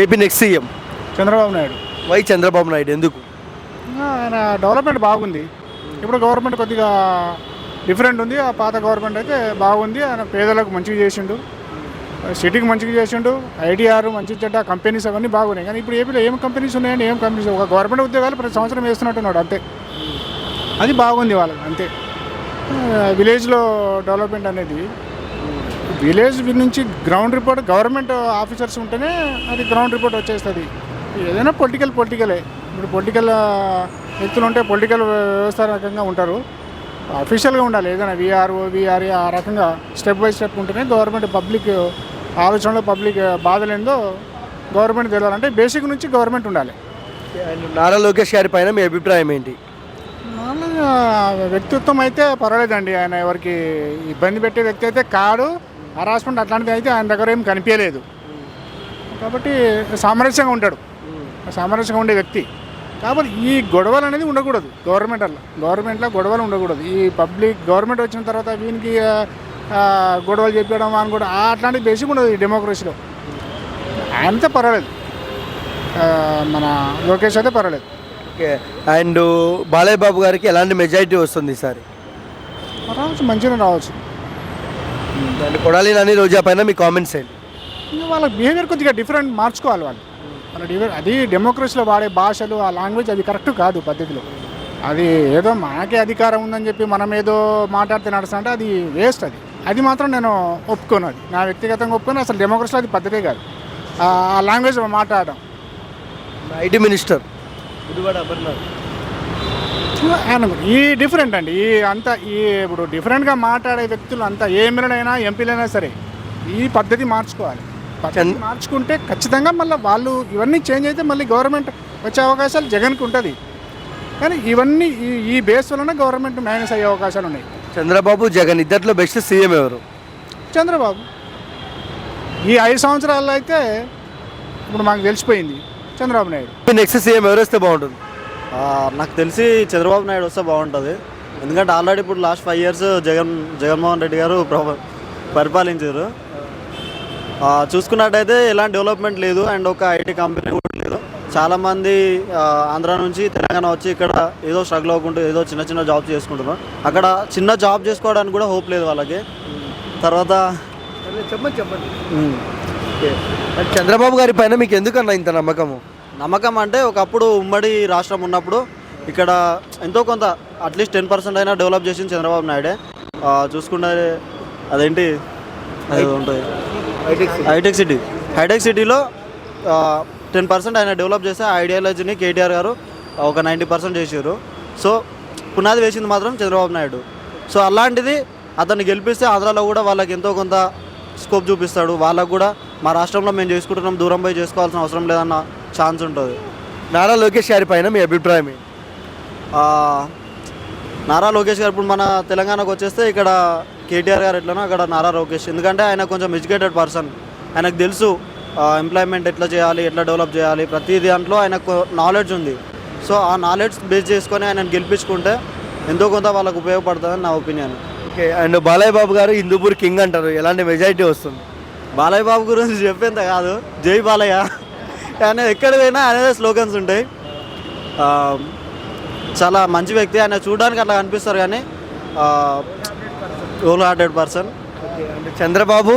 AP next CM. Chandrababu Naidu. Why Chandrababu Naidu ఎందుకు? ఆయన development బాగుంది. ఇప్పుడు గవర్నమెంట్ కొద్దిగా డిఫరెంట్ ఉంది. ఆ పాత గవర్నమెంట్ అయితే బాగుంది. ఆయన పేదలకు మంచిగా చేసిండు. సిటీకి మంచిగా చేసిండు. ఐటీఆర్ మంచి చెడ్డ కంపెనీస్ అవన్నీ బాగున్నాయి. కానీ ఇప్పుడు ఏపీలో ఏం కంపెనీస్ ఉన్నాయండి? ఏం కంపెనీస్? ఒక గవర్నమెంట్ ఉద్యోగాలు ప్రతి సంవత్సరం వేస్తున్నట్టున్నాడు. అంతే. అది బాగుంది వాళ్ళకి. అంతే. విలేజ్లో డెవలప్మెంట్ అనేది విలేజ్ నుంచి గ్రౌండ్ రిపోర్ట్ గవర్నమెంట్ ఆఫీసర్స్ ఉంటేనే అది గ్రౌండ్ రిపోర్ట్ వచ్చేస్తుంది. ఏదైనా పొలిటికల్ పొలిటికలే. ఇప్పుడు పొలిటికల్ వ్యక్తులు ఉంటే పొలిటికల్ వ్యవస్థ రకంగా ఉంటారు. అఫీషియల్గా ఉండాలి. ఏదైనా విఆర్ఓ విఆర్ఏ ఆ రకంగా స్టెప్ బై స్టెప్ ఉంటేనే గవర్నమెంట్ పబ్లిక్ ఆలోచనలో పబ్లిక్ బాధలు ఏందో గవర్నమెంట్ తెలియాలంటే బేసిక్ నుంచి గవర్నమెంట్ ఉండాలి. నారా లోకేష్ గారి పైన మీ అభిప్రాయం ఏంటి? వ్యక్తిత్వం అయితే పర్వాలేదండి. ఆయన ఎవరికి ఇబ్బంది పెట్టే వ్యక్తి అయితే కాడు. హరాస్మెంట్ అట్లాంటిది అయితే ఆయన దగ్గర ఏం కనిపించలేదు. కాబట్టి సామరస్యంగా ఉంటాడు. సామరస్యంగా ఉండే వ్యక్తి. కాబట్టి ఈ గొడవలు అనేది ఉండకూడదు గవర్నమెంట్ అలా. గవర్నమెంట్లో గొడవలు ఉండకూడదు. ఈ పబ్లిక్ గవర్నమెంట్ వచ్చిన తర్వాత వీనికి గొడవలు చెప్పడం అని కూడా అట్లాంటి బేసిక్ ఉండదు ఈ డెమోక్రసీలో. అంతే పర్వాలేదు. మన లోకేష్ అయితే పర్వాలేదు. ఓకే. అండ్ బాలయ్య బాబు గారికి ఎలాంటి మెజారిటీ వస్తుంది ఈసారి? రావచ్చు మంచిగా రావచ్చు. అండ్ కొడాలి నాని రోజా పైన మీ కామెంట్స్ ఏంటి? వాళ్ళ బిహేవియర్ కొద్దిగా డిఫరెంట్ మార్చుకోవాలి వాళ్ళు. వాళ్ళ బిహేవియర్ అది డెమోక్రసీలో వాడే భాషలు ఆ లాంగ్వేజ్ అది కరెక్ట్ కాదు పద్ధతిలో. అది ఏదో మనకే అధికారం ఉందని చెప్పి మనం ఏదో మాట్లాడితే నడుస్తా అంటే అది వేస్ట్ అది. అది మాత్రం నేను ఒప్పుకోను అది. నా వ్యక్తిగతంగా ఒప్పుకోను అసలు డెమోక్రసీలో అది పద్ధతే కాదు. ఆ ఆ లాంగ్వేజ్ మాట్లాడడం. IT minister Gudivada Amarnath. ఈ డిఫరెంట్ అండి. ఈ అంత ఈ ఇప్పుడు డిఫరెంట్గా మాట్లాడే వ్యక్తులు అంతా ఏ ఎమ్మెల్యేనైనా ఎంపీలైనా సరే ఈ పద్ధతి మార్చుకోవాలి. పద్ధతి మార్చుకుంటే ఖచ్చితంగా మళ్ళీ వాళ్ళు ఇవన్నీ చేంజ్ అయితే మళ్ళీ గవర్నమెంట్ వచ్చే అవకాశాలు జగన్కి ఉంటుంది. కానీ ఇవన్నీ ఈ ఈ బేస్ వలన గవర్నమెంట్ మైనస్ అయ్యే అవకాశాలు ఉన్నాయి. చంద్రబాబు జగన్ ఇద్దరిలో బెస్ట్ సీఎం ఎవరు? చంద్రబాబు. ఈ ఐదు సంవత్సరాల్లో అయితే ఇప్పుడు మాకు తెలిసిపోయింది చంద్రబాబు నాయుడు. నెక్స్ట్ సీఎం ఎవరు వస్తే బాగుంటుంది? నాకు తెలిసి చంద్రబాబు నాయుడు వస్తే బాగుంటుంది. ఎందుకంటే ఆల్రెడీ ఇప్పుడు last five years Jagan Jaganmohan Reddy garu పరిపాలించారు. చూసుకున్నట్టయితే ఎలాంటి డెవలప్మెంట్ లేదు. అండ్ ఒక ఐటీ కంపెనీ కూడా లేదు. చాలామంది ఆంధ్ర నుంచి తెలంగాణ వచ్చి ఇక్కడ ఏదో స్ట్రగుల్ అవ్వకుంటూ ఏదో చిన్న చిన్న జాబ్ చేసుకుంటున్నారు. అక్కడ చిన్న జాబ్ చేసుకోవడానికి కూడా హోప్ లేదు వాళ్ళకి. తర్వాత చెప్పండి చెప్పండి. చంద్రబాబు గారి పైన మీకు ఎందుకన్నా ఇంత నమ్మకము? నమ్మకం అంటే ఒకప్పుడు ఉమ్మడి రాష్ట్రం ఉన్నప్పుడు ఇక్కడ ఎంతో కొంత అట్లీస్ట్ టెన్ పర్సెంట్ అయినా డెవలప్ చేసింది చంద్రబాబు నాయుడే. చూసుకుంటే అదేంటి? అది ఉంటుంది. Hi-tech city. హైటెక్ సిటీలో టెన్ పర్సెంట్ ఆయన డెవలప్ చేస్తే ఐడియాలజీని కేటీఆర్ గారు ఒక నైంటీ పర్సెంట్ చేసారు సో పునాది వేసింది మాత్రం చంద్రబాబు నాయుడు. సో అలాంటిది అతన్ని గెలిపిస్తే ఆంధ్రాలో కూడా వాళ్ళకి ఎంతో కొంత స్కోప్ చూపిస్తాడు. వాళ్ళకు కూడా మా రాష్ట్రంలో మేము చేసుకుంటున్నాం దూరం పోయి చేసుకోవాల్సిన అవసరం లేదన్న ఛాన్స్ ఉంటుంది. నారా లోకేష్ గారి పైన మీ అభిప్రాయం ఏంటి? నారా లోకేష్ గారు ఇప్పుడు మన తెలంగాణకు వచ్చేస్తే ఇక్కడ కేటీఆర్ గారు ఎట్లనో అక్కడ నారా లోకేష్. ఎందుకంటే ఆయన కొంచెం ఎడ్యుకేటెడ్ పర్సన్. ఆయనకు తెలుసు ఎంప్లాయ్మెంట్ ఎట్లా చేయాలి ఎట్లా డెవలప్ చేయాలి. ప్రతి దాంట్లో ఆయనకు నాలెడ్జ్ ఉంది. సో ఆ నాలెడ్జ్ బేస్ చేసుకొని ఆయనను గెలిపించుకుంటే ఎంతో కొంత వాళ్ళకు ఉపయోగపడుతుందని నా opinion. Okay and Balayya Babu garu Hindupur king అంటారు. ఎలాంటి మెజారిటీ వస్తుంది? బాలయ్య బాబు గురించి చెప్పేంత కాదు. జై బాలయ్య. ఆయన ఎక్కడ పోయినా ఆయనదే స్లోగన్స్ ఉంటాయి. చాలా మంచి వ్యక్తి. ఆయన చూడడానికి అట్లా కనిపిస్తారు కానీ ఓల్ హార్టెడ్ పర్సన్ చంద్రబాబు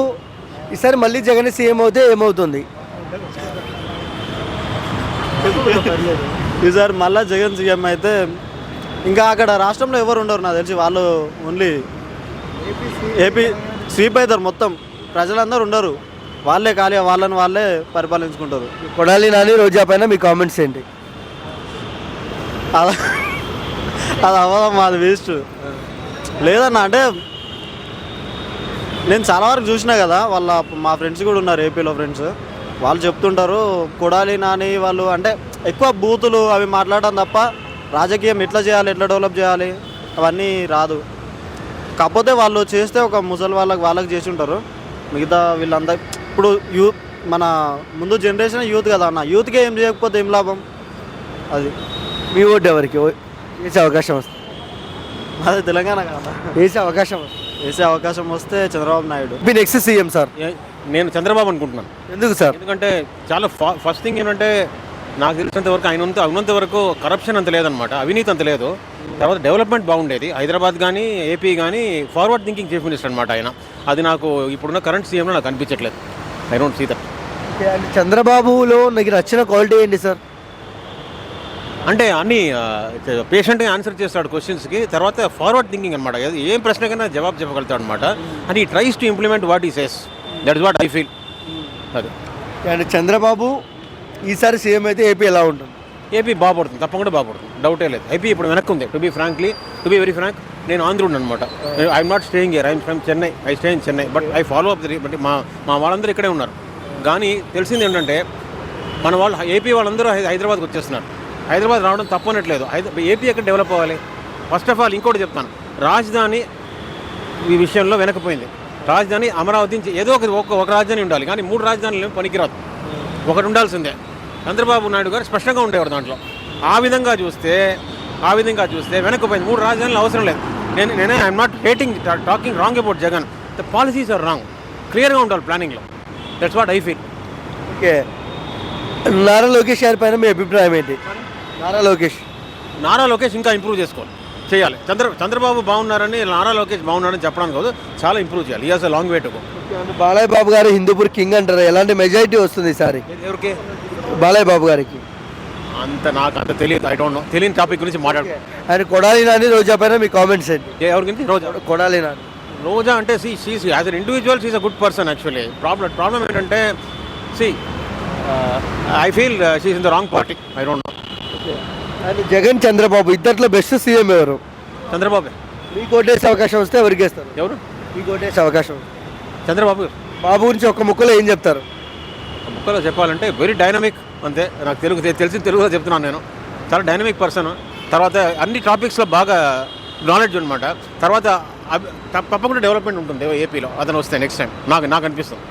ఈసారి మళ్ళీ జగన్ సీఎం అవుతే ఏమవుతుంది? ఈసారి మళ్ళా జగన్ సీఎం అయితే ఇంకా అక్కడ రాష్ట్రంలో ఎవరు ఉండరు నాకు తెలిసి. వాళ్ళు ఓన్లీ ఏపీ స్వీప్ అవుతారు మొత్తం. ప్రజలందరూ ఉండరు. వాళ్ళే ఖాళీ వాళ్ళని వాళ్ళే పరిపాలించుకుంటారు. కొడాలి నాని రోజా పైన మీ కామెంట్స్ ఏంటి? అలా అది అవ్వదమ్మా అది వేస్ట్ లేదన్న అంటే నేను చాలా వరకు చూసినా కదా వాళ్ళ మా ఫ్రెండ్స్ కూడా ఉన్నారు ఏపీలో ఫ్రెండ్స్ వాళ్ళు చెప్తుంటారు కొడాలి నాని వాళ్ళు అంటే ఎక్కువ బూతులు అవి మాట్లాడడం తప్ప రాజకీయం ఎట్లా చేయాలి ఎట్లా డెవలప్ చేయాలి అవన్నీ రాదు. కాకపోతే వాళ్ళు చేస్తే ఒక ముసలి వాళ్ళకి వాళ్ళకి చేసి ఉంటారు. మిగతా వీళ్ళంతా ఇప్పుడు యూత్ మన ముందు జనరేషన్ యూత్ కదా అన్న. యూత్కే ఏం చేయకపోతే ఏం లాభం? అది. మీ ఓటు ఎవరికి? ఓ- వేసే అవకాశం వస్తుంది మాది తెలంగాణ కదా వేసే అవకాశం వస్తుంది వేసే అవకాశం వస్తే చంద్రబాబు నాయుడు. మీ నెక్స్ట్ సీఎం సార్. నేను చంద్రబాబు అనుకుంటున్నాను. ఎందుకు సార్? ఎందుకంటే చాలా ఫా- ఫస్ట్ థింగ్ ఏంటంటే నాకు తెలిసినంత వరకు ఆయన ఉన్నంత వరకు కరప్షన్ అంత లేదనమాట అవినీతి అంత లేదు. తర్వాత డెవలప్మెంట్ బాగుండేది. హైదరాబాద్ కానీ ఏపీ కానీ ఫార్వర్డ్ థింకింగ్ చీఫ్ మినిస్టర్ అనమాట ఆయన. అది నాకు ఇప్పుడున్న కరెంట్ సీఎంలో నాకు అనిపించట్లేదు. ఐ డోంట్ సీ దట్ చంద్రబాబులో నాకు నచ్చిన క్వాలిటీ ఏంటి సార్ అంటే అన్ని పేషెంట్గా ఆన్సర్ చేస్తాడు క్వశ్చన్స్కి తర్వాత ఫార్వర్డ్ థింకింగ్ అనమాట ఏం ప్రశ్నకైనా జవాబు చెప్పగలుగుతాడు అనమాట and he tries to implement what he says that is what I feel అది. అండ్ చంద్రబాబు ఈసారి సీఎం అయితే ఏపీ ఎలా ఉంటుంది? ఏపీ బాగుపడుతుంది తప్పకుండా బాగుపడుతుంది. డౌటే లేదు. ఐపీ ఇప్పుడు వెనక్కి ఉంది to be frankly to be very frank నేను ఆంధ్రుడు అనమాట I'm not staying here I'm from Chennai I stay in Chennai but I follow up the but మా మా వాళ్ళందరూ ఇక్కడే ఉన్నారు. కానీ తెలిసింది ఏంటంటే మన వాళ్ళు ఏపీ వాళ్ళందరూ హైదరాబాద్కి వచ్చేస్తున్నారు. హైదరాబాద్ రావడం తప్పనట్లేదు. ఏపీ ఎక్కడ డెవలప్ అవ్వాలి? ఫస్ట్ ఆఫ్ ఆల్ ఇంకోటి చెప్తాను. రాజధాని ఈ విషయంలో వెనకపోయింది. రాజధాని అమరావతి నుంచి ఏదో ఒక ఒక- ఒక రాజధాని ఉండాలి. కానీ మూడు రాజధానులు పనికిరాదు. ఒకటి ఉండాల్సిందే. చంద్రబాబు నాయుడు గారు స్పష్టంగా ఉండేవారు దాంట్లో. ఆ విధంగా చూస్తే ఆ విధంగా చూస్తే వెనకపోయింది. మూడు రాజధానులు అవసరం లేదు. నేను నేనే I'm not hating talking wrong about Jagan. The policies are wrong క్లియర్గా ఉండాలి ప్లానింగ్లో that's what I feel okay. Nara Lokesh గారి పైన మీ అభిప్రాయం ఏంటి? నారా లోకేష్. నారా లోకేష్ ఇంకా ఇంప్రూవ్ చేసుకోవాలి. చేయాలి. చంద్ర చంద్రబాబు బాగున్నారని నారా లోకేష్ బాగున్నారని చెప్పడానికి కాదు చాలా ఇంప్రూవ్ చేయాలి. A long way to go okay, and Balayya Babu garu Hindupur king అంటారు. ఎలాంటి మెజారిటీ వస్తుంది ఈసారి? ఎవరికి? బాలయ్య బాబు గారికి. అంత నాకు అంత తెలియదు. ఐ డోంట్ నో తెలియని టాపిక్ గురించి మాట్లాడు. ఆయన కొడాలి నాని రోజా పైన మీ కామెంట్స్ ఏంటి? ఏ- ఎవరి గురించి? రోజా? కొడాలి నాని. రోజా అంటే she she's as an individual she's a good person actually problem problem ఏంటంటే she I feel she's in the wrong party I don't know and Jagan Chandrababu ఇద్దట్లో best CM ఎవరు? చంద్రబాబు. మీకు ఓటేసే అవకాశం వస్తే ఎవరికి వేస్తారు ఎవరు? మీకు ఓటేసే అవకాశం. చంద్రబాబు. గారు. బాబు గురించి ఒక్క ముక్కలో ఏం చెప్తారు? ముక్కలో చెప్పాలంటే వెరీ డైనమిక్ అంతే నాకు తెలుగు తెలిసిన తెలుగులో చెప్తున్నాను నేను. చాలా డైనమిక్ పర్సన్ తర్వాత అన్ని టాపిక్స్లో బాగా నాలెడ్జ్ అనమాట తర్వాత తప్ప- తప్పకుండా డెవలప్మెంట్ ఉంటుంది ఏపీలో అతను వస్తే నెక్స్ట్ టైం నాకు నాకు అనిపిస్తుంది.